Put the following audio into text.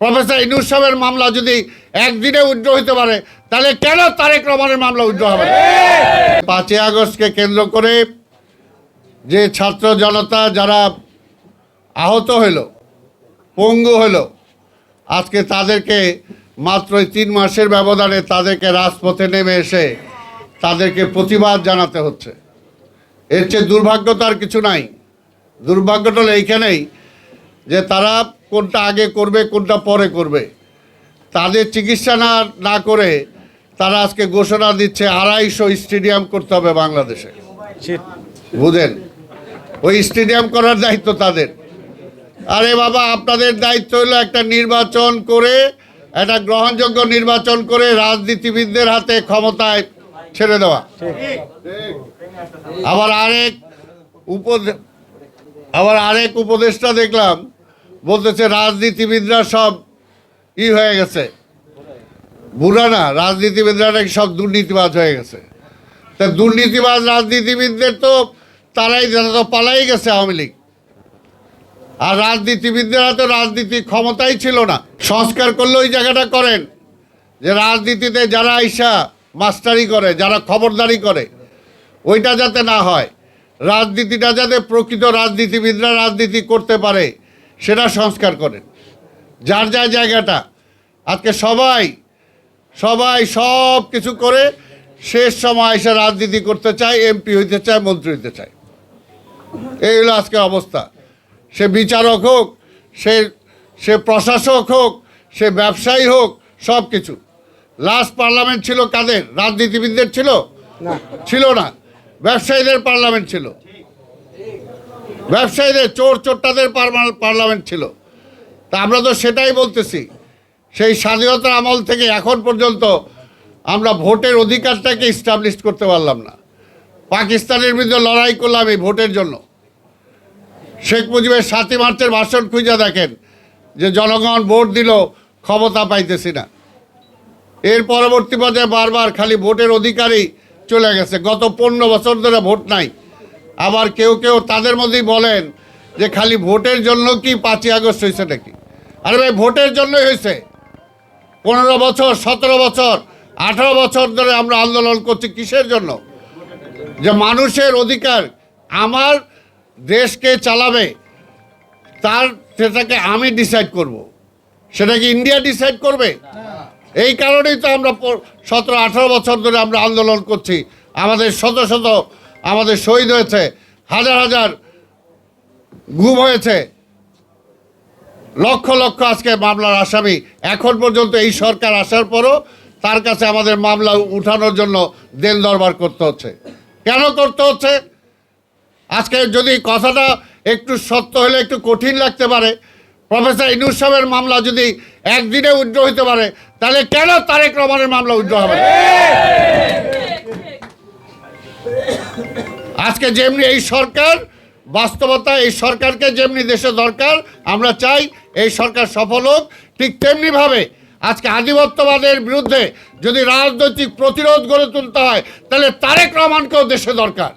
Professor Yunus সাহেবের মামলা যদি একদিনে উইথড্র হতে পারে, তাহলে কেন তারেক রহমানের মামলা উইথড্র হবে পাঁচই আগস্টকে কেন্দ্র করে যে ছাত্র জনতা যারা আহত হইল, পঙ্গু হইল, আজকে তাদেরকে মাত্র তিন মাসের ব্যবধানে তাদেরকে রাজপথে নেমে এসে তাদেরকে প্রতিবাদ জানাতে হচ্ছে। এর চেয়ে দুর্ভাগ্য তো আর কিছু নাই। দুর্ভাগ্যটা হলো এইখানেই যে তারা কোনটা আগে করবে, কোনটা পরে করবে। তাদের চিকিৎসা না না করে তারা আজকে ঘোষণা দিচ্ছে, আড়াইশো স্টেডিয়াম করতে হবে বাংলাদেশে। বুঝেন? ওই স্টেডিয়াম করার দায়িত্ব তাদের। আরে বাবা, আপনাদের দায়িত্ব হলো একটা নির্বাচন করে, একটা গ্রহণযোগ্য নির্বাচন করে রাজনীতিবিদদের হাতে ক্ষমতায় ছেড়ে দেওয়া। আবার আরেক উপদে আবার আরেক উপদেষ্টা দেখলাম বলতেছে, রাজনীতিবিদরা সব ই হয়ে গেছে। বুড়া না, রাজনীতিবিদরা নাকি সব দুর্নীতিবাজ হয়ে গেছে। তা দুর্নীতিবাজ রাজনীতিবিদদের তো তারাই তো পালাই গেছে আওয়ামী লীগ। আর রাজনীতিবিদদের তো রাজনীতি ক্ষমতাই ছিল না। সংস্কার করলে ওই জায়গাটা করেন। যে রাজনীতিতে যারা আইসা মাস্টারি করে, যারা খবরদারি করে, ওইটা যাতে না হয়। রাজনীতিটা যাতে প্রকৃত রাজনীতিবিদরা রাজনীতি করতে পারে। সেটা সংস্কার করেন। যার যার জায়গাটা আজকে সবাই সবাই সব কিছু করে শেষ সময় এসে রাজনীতি করতে চায় এমপি হইতে চায় মন্ত্রী হইতে চায়। এই হলো আজকের অবস্থা। সে বিচারক হোক সে সে প্রশাসক হোক সে ব্যবসায়ী হোক সব কিছু। লাস্ট পার্লামেন্ট ছিল কাদের? রাজনীতিবিদদের ছিল? ছিল না। ব্যবসায়ীদের পার্লামেন্ট ছিল। ব্যবসায়ীদের চোর চোরটাদের পার্লামেন্ট ছিল। তা আমরা তো সেটাই বলতেছি। সেই স্বাধীনতার আমল থেকে এখন পর্যন্ত আমরা ভোটের অধিকারটাকে ইস্টাবলিশ করতে পারলাম না। পাকিস্তানের বিরুদ্ধে লড়াই করলাম এই ভোটের জন্য। শেখ মুজিবের সাতই মার্চের ভাষণ খুঁজে দেখেন যে জনগণ ভোট দিল, ক্ষমতা পাইতেছি না। এর পরবর্তী পর্যায়ে বারবার খালি ভোটের অধিকারই চলে গেছে। গত পনেরো বছর ধরে ভোট নাই। আবার কেউ কেউ তাদের মধ্যেই বলেন যে খালি ভোটের জন্য কি পাঁচই আগস্ট হয়েছে নাকি? আরে ভাই, ভোটের জন্যই হয়েছে। পনেরো বছর, সতেরো বছর, আঠারো বছর ধরে আমরা আন্দোলন করছি কিসের জন্য? যে মানুষের অধিকার আমার দেশকে চালাবে, তার সেটাকে আমি ডিসাইড করব। সেটা কি ইন্ডিয়া ডিসাইড করবে? এই কারণেই তো আমরা সতেরো, আঠারো বছর ধরে আমরা আন্দোলন করছি। আমাদের শত শত আমাদের শহীদ হয়েছে, হাজার হাজার গুম হয়েছে। লক্ষ লক্ষ আজকে মামলার আসামি। এখন পর্যন্ত এই সরকার আসার পরও তার কাছে আমাদের মামলা উঠানোর জন্য দেন দরবার করতে হচ্ছে। কেন করতে হচ্ছে? আজকে যদি কথাটা একটু সত্য হলে একটু কঠিন লাগতে পারে, প্রফেসর সাহেবের মামলা যদি একদিনে উইথড্র হতে পারে, তাহলে কেন তারেক রহমানের মামলা উইথড্র হবে? আজকে যেমনি এই সরকার, বাস্তবতা এই সরকারকে যেমনি দেশে দরকার, আমরা চাই এই সরকার সফল হোক। ঠিক তেমনিভাবে আজকে আধিপত্যবাদের বিরুদ্ধে যদি রাজনৈতিক প্রতিরোধ গড়ে তুলতে হয়, তাহলে তারেক রহমানকেও দেশে দরকার।